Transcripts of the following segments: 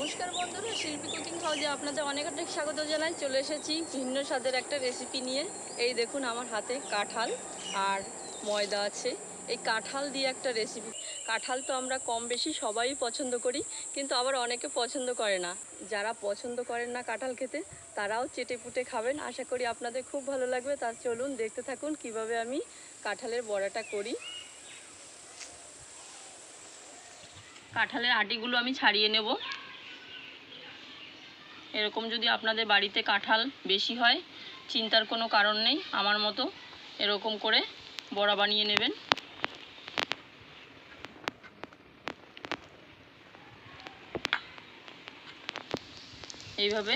নমস্কার বন্ধুরা, শিল্পী কুকিং হাউজে আপনাদের অনেক অনেক স্বাগত জানাই। চলে এসেছি ভিন্ন স্বাদের একটা রেসিপি নিয়ে। এই দেখুন আমার হাতে কাঁঠাল আর ময়দা আছে। এই কাঁঠাল দিয়ে একটা রেসিপি কাঁঠাল তো আমরা কম বেশি সবাই পছন্দ করি, কিন্তু আবার অনেকে পছন্দ করে না। যারা পছন্দ করেন না কাঁঠাল খেতে, তারাও চেটে পুটে খাবেন। আশা করি আপনাদের খুব ভালো লাগবে। তার চলুন দেখতে থাকুন কীভাবে আমি কাঁঠালের বড়াটা করি। কাঁঠালের আটিগুলো আমি ছাড়িয়ে নেব। এরকম যদি আপনাদের বাড়িতে কাঁঠাল বেশি হয়, চিন্তার কোনো কারণ নেই, আমার মতো এরকম করে বড়া বানিয়ে নেবেন। এইভাবে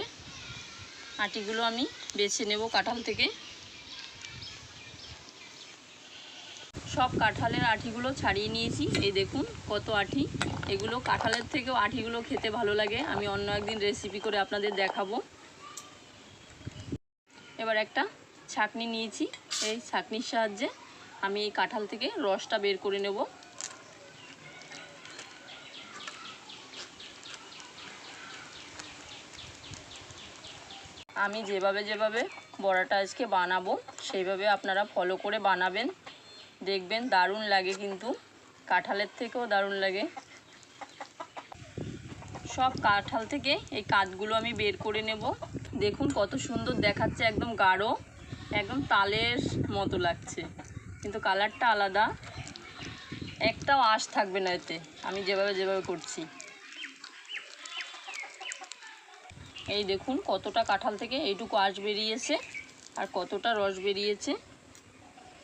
আটিগুলো আমি বেছে নেব কাঁঠাল থেকে। সব কাঁঠালের আঠিগুলো ছাড়িয়ে নিয়েছি। এই দেখুন কত আঠি। এগুলো কাঁঠালের থেকেও আঠিগুলো খেতে ভালো লাগে। আমি অন্য একদিন রেসিপি করে আপনাদের দেখাবো। এবার একটা ছাকনি নিয়েছি। এই ছাকনির সাহায্যে আমি এই কাঁঠাল থেকে রসটা বের করে নেব। আমি যেভাবে যেভাবে বড়াটা আজকে বানাবো, সেইভাবে আপনারা ফলো করে বানাবেন। দেখবেন দারুণ লাগে কিন্তু। কাঁঠালের থেকেও দারুণ লাগে। সব কাঁঠাল থেকে এই কাঠগুলো আমি বের করে নেব। দেখুন কত সুন্দর দেখাচ্ছে, একদম গাঢ়, একদম তালের মতো লাগছে। কিন্তু কালারটা আলাদা। একটাও আঁশ থাকবে না এতে। আমি যেভাবে যেভাবে করছি। এই দেখুন কতটা কাঁঠাল থেকে এইটুকু আঁশ বেরিয়েছে আর কতটা রস বেরিয়েছে।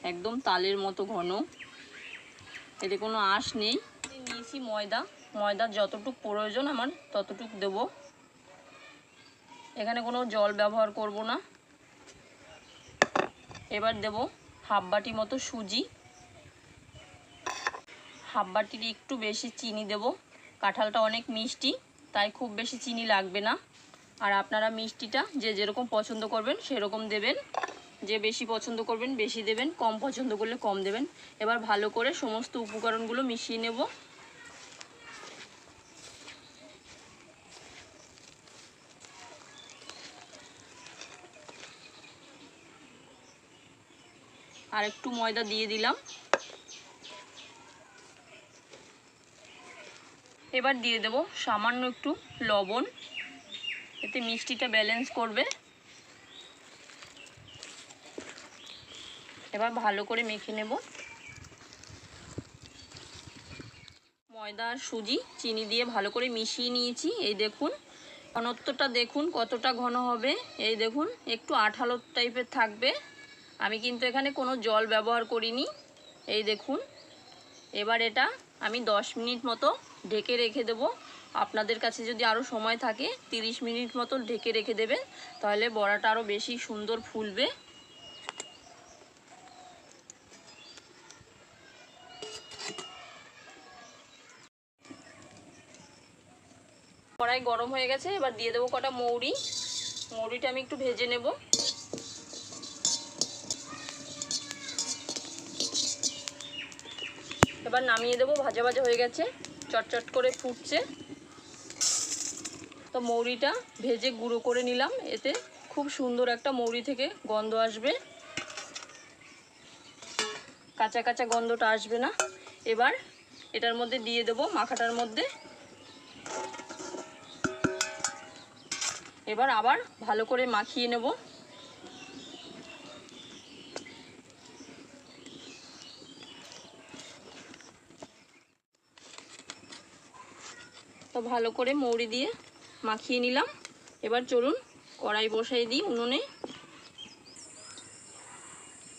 একদম তালের মতো ঘন। এতে কোনো আঁশ নেই। নিয়েছি ময়দা। ময়দার যতটুক প্রয়োজন আমার ততটুক দেব। এখানে কোনো জল ব্যবহার করব না। এবার দেব হাফ বাটি মতো সুজি। হাফ বাটির একটু বেশি চিনি দেব। কাঁঠালটা অনেক মিষ্টি, তাই খুব বেশি চিনি লাগবে না। আর আপনারা মিষ্টিটা যে যেরকম পছন্দ করবেন, সেরকম দেবেন। যে বেশি পছন্দ করবেন, বেশি দেবেন, কম পছন্দ করলে কম দেবেন। এবার ভালো করে সমস্ত উপকরণগুলো মিশিয়ে নেব। আর একটু ময়দা দিয়ে দিলাম। এবার দিয়ে দেব সামান্য একটু লবণ। এতে মিষ্টিটা ব্যালেন্স করবে। এবার ভালো করে মেখে নেব। ময়দা আর সুজি, চিনি দিয়ে ভালো করে মিশিয়ে নিয়েছি। এই দেখুন, ঘনত্বটা দেখুন কতটা ঘন হবে। এই দেখুন, একটু আঠালো টাইপের থাকবে। আমি কিন্তু এখানে কোনো জল ব্যবহার করিনি। এই দেখুন, এবার এটা আমি 10 মিনিট মতো ঢেকে রেখে দেব। আপনাদের কাছে যদি আরও সময় থাকে 30 মিনিট মতো ঢেকে রেখে দেবেন, তাহলে বড়াটা আরও বেশি সুন্দর ফুলবে। কড়াই গরম হয়ে গেছে, এবার দিয়ে দেবো কটা মৌরি। মৌরিটা আমি একটু ভেজে নেব। এবার নামিয়ে দেবো, ভাজা ভাজা হয়ে গেছে, চটচট করে ফুটছে। তো মৌরিটা ভেজে গুঁড়ো করে নিলাম। এতে খুব সুন্দর একটা মৌরি থেকে গন্ধ আসবে। কাঁচা কাঁচা গন্ধটা আসবে না। এবার এটার মধ্যে দিয়ে দেবো মাখাটার মধ্যে। এবার আবার ভালো করে মাখিয়ে নেব। তো ভালো করে মৌরি দিয়ে মাখিয়ে নিলাম। এবার চলুন কড়াই বসাই দিই উনুনে।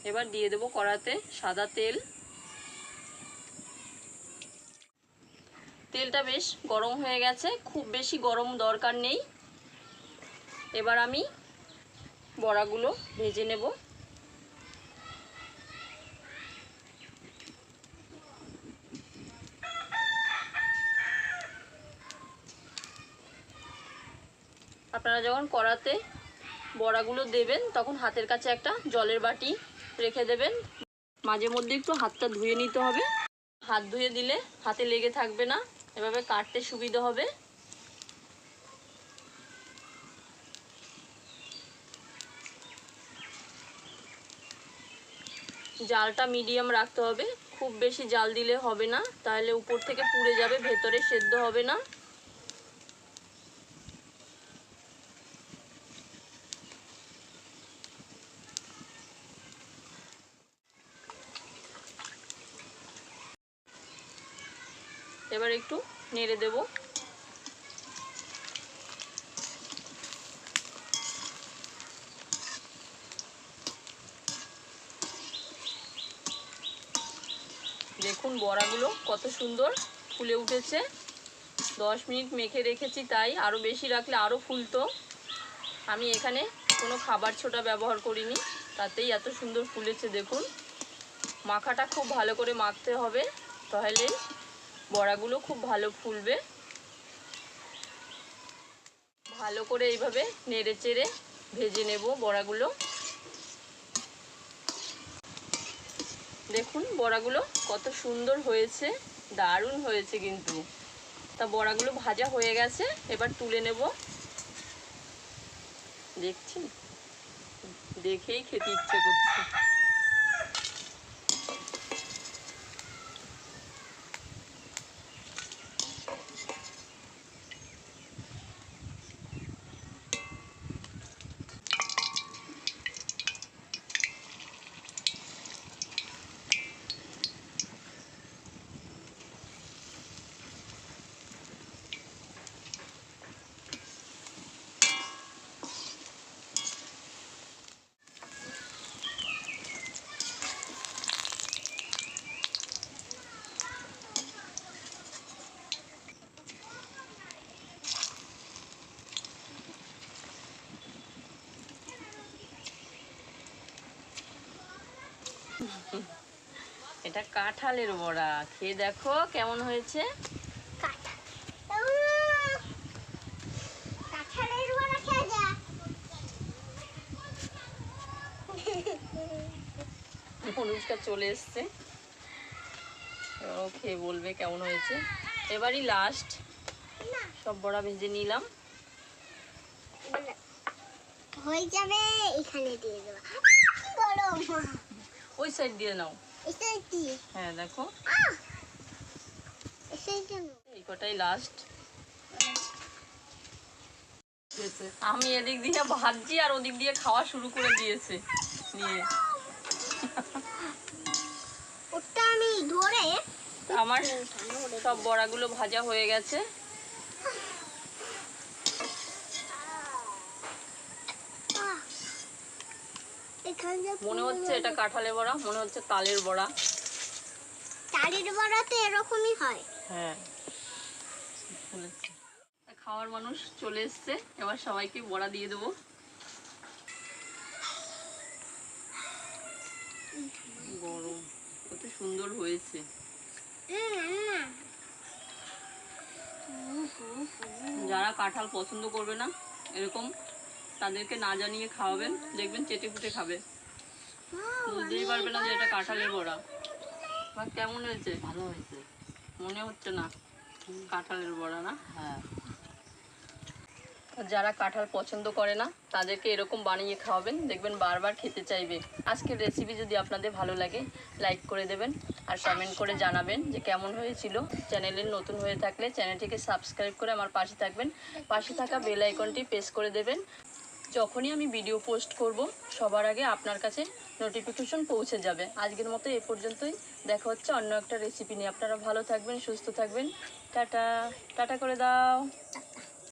এবার দিয়ে দেবো কড়াতে সাদা তেল। তেলটা বেশ গরম হয়ে গেছে, খুব বেশি গরম দরকার নেই। এবার আমি বড়াগুলো ভেজে নেব। আপনারা যখন করাতে বড়াগুলো দেবেন, তখন হাতের কাছে একটা জলের বাটি রেখে দেবেন। মাঝে মধ্যে একটু হাতটা ধুয়ে নিতে হবে। হাত ধুয়ে দিলে হাতে লেগে থাকবে না, এভাবে কাটতে সুবিধা হবে। জালটা মিডিয়াম রাখতে হবে। খুব বেশি জাল দিলে হবে না, তাহলে উপর থেকে পুড়ে যাবে, ভেতরে সেদ্ধ হবে না। এবার একটু নেড়ে দেব। দেখুন বড়াগুলো কত সুন্দর ফুলে উঠেছে। দশ মিনিট মেখে রেখেছি তাই আরও বেশি রাখলে আরও ফুলতো। আমি এখানে কোনো খাবার ছোটা ব্যবহার করিনি, তাতেই এত সুন্দর ফুলেছে দেখুন। মাখাটা খুব ভালো করে মাখতে হবে, তাহলে বড়াগুলো খুব ভালো ফুলবে। ভালো করে এইভাবে নেড়ে চেড়ে ভেজে নেব বড়াগুলো। দেখুন বড়াগুলো কত সুন্দর হয়েছে, দারুণ হয়েছে কিন্তু। তা বড়াগুলো ভাজা হয়ে গেছে, এবার তুলে নেব। দেখছি দেখেই খেতে ইচ্ছে করছে। এটা কাঁঠালের বড়া। খেয়ে দেখো কেমন হয়েছে। বড়া অনুষ্কা চলে এসছে। ও খেয়ে বলবে কেমন হয়েছে। এবারই লাস্ট সব বড়া ভেজে নিলাম। হয়ে যাবে এখানে দিয়ে দেবো। গরম। ওই সাইড দিয়ে নাও। হ্যাঁ দেখো। এই কটাই লাস্ট আমি এদিক দিয়ে ভাজছি আর ওদিক দিয়ে খাওয়া শুরু করে দিয়েছে নিয়ে ওটা আমি ধরে আমার সব বড়াগুলো ভাজা হয়ে গেছে আহ, এখানে যে মনে হচ্ছে এটা কাঁঠালের বড়া মনে হচ্ছে তালের বড়া। চালের বড়া তো এরকমই হয়। হ্যাঁ। খাওয়ার মানুষ চলে এসছে এবার সবাইকে বড়া দিয়ে দেবো। গরম কত সুন্দর হয়েছে। যারা কাঁঠাল পছন্দ করবে না এরকম তাদেরকে না জানিয়ে খাওয়াবেন দেখবেন চেটে ফুটে খাবে। বুঝতেই পারবে না যে এটা কাঁঠালের বড়া। বা কেমন হয়েছে? ভালো হয়েছে। মনে হচ্ছে না কাঁঠালের বড়া না? হ্যাঁ। যারা কাঁঠাল পছন্দ করে না তাদেরকে এরকম বানিয়ে খাওয়াবেন দেখবেন বারবার খেতে চাইবে। আজকের রেসিপি যদি আপনাদের ভালো লাগে লাইক করে দেবেন আর কমেন্ট করে জানাবেন যে কেমন হয়েছিল। চ্যানেলের নতুন হয়ে থাকলে চ্যানেলটিকে সাবস্ক্রাইব করে আমার পাশে থাকবেন। পাশে থাকা বেল আইকনটি প্রেস করে দেবেন। যখনই আমি ভিডিও পোস্ট করব, সবার আগে আপনার কাছে নোটিফিকেশন পৌঁছে যাবে। আজকের মতো এ পর্যন্তই। দেখা হচ্ছে অন্য একটা রেসিপি নিয়ে। আপনারা ভালো থাকবেন, সুস্থ থাকবেন। টাটা। টাটা করে দাও।